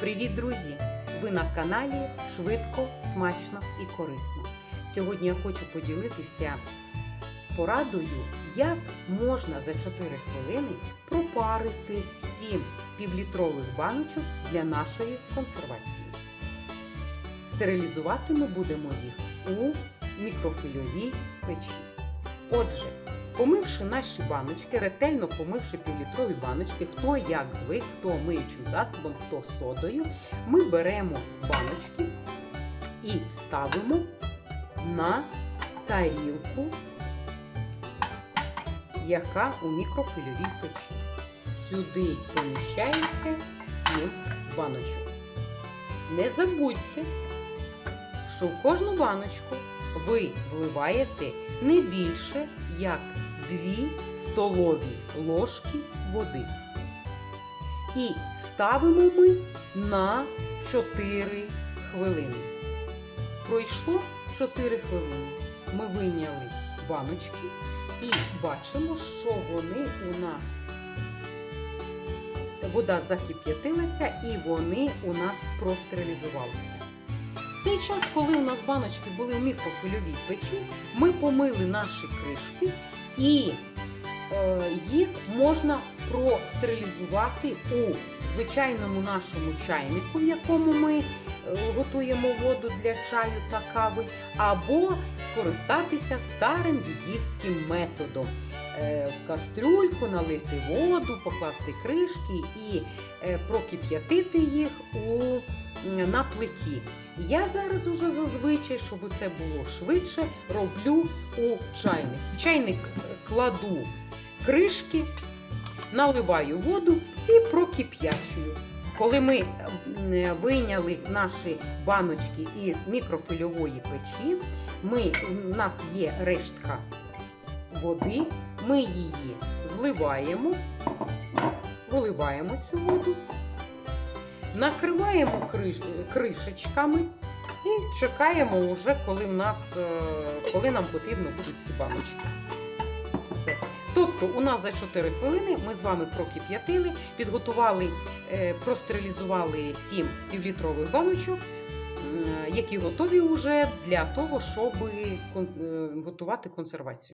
Привіт, друзі! Ви на каналі Швидко, смачно і корисно. Сьогодні я хочу поділитися порадою, як можна за 4 хвилини пропарити 7 півлітрових баночок для нашої консервації. Стерилізувати ми будемо їх у мікрофильовій печі. Отже, Помивши наші баночки, ретельно помивши півлітрові баночки, хто як звик, хто миючим засобом, хто содою, ми беремо баночки і ставимо на тарілку, яка у мікрофильовій печі. Сюди поміщається 7 баночок. Не забудьте, що в кожну баночку ви вливаєте не більше як 2 столові ложки води. І ставимо ми на 4 хвилини. Пройшло 4 хвилини. Ми вийняли баночки і бачимо, що вони у нас вода закип'ятилася і вони у нас простерилізувалися. Цей час, коли у нас баночки були в мікрофильовій печі, ми помили наші кришки і е, їх можна простерилізувати у звичайному нашому чайнику, в якому ми е, готуємо воду для чаю та кави, або скористатися старим дідівським методом. Е, В кастрюльку налити воду, покласти кришки і е, прокип'ятити їх у, на плиті. Я зараз уже зазвичай, щоб це було швидше, роблю у чайник. В чайник е, кладу кришки, наливаю воду і прокип'ячую. Коли ми вийняли наші баночки із мікрофильової печі, ми, у нас є рештка води, ми її зливаємо, виливаємо цю воду, накриваємо криш, кришечками і чекаємо вже, коли, в нас, е, коли нам потрібно будуть ці баночки. Тобто у нас за 4 хвилини ми з вами прокип'ятили, підготували, е, простерилізували 7 півлітрових баночок, які готові вже для того, щоб е, готувати консервацію.